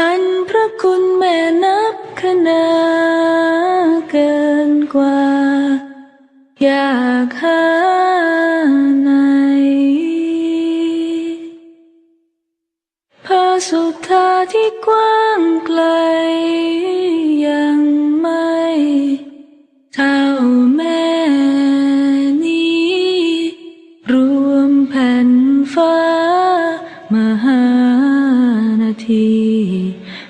อันพระคุณแม่นับคณาเกินกว่า อยากหาไหนพระสุธาที่กว้างไกล ยังไม่เท่าแม่นี้ รวมแผ่นฟ้ามหานาที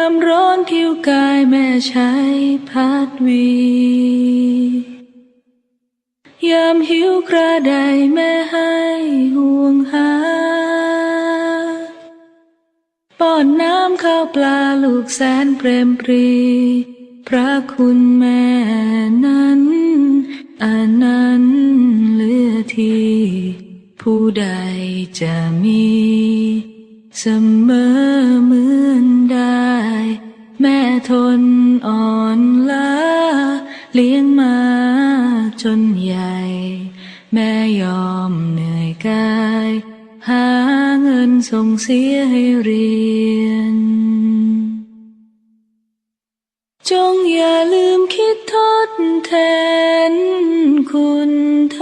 ามร้อนผิวกายแม่ใช้พัดวี ยามหิวกระไดแม่ให้ห่วงหา ป้อนน้ำข้าวปลาลูกแสนเปรมปรี พระคุณแม่นั้นอันนั้นเลือที่ผู้ใดจะมีเสมอ ทนอ่อนล้าเลี้ยงมาจนใหญ่ แม่ยอมเหนื่อยกาย หาเงินส่งเสียให้เรียน จงอย่าลืมคิดทดแทนคุณท่า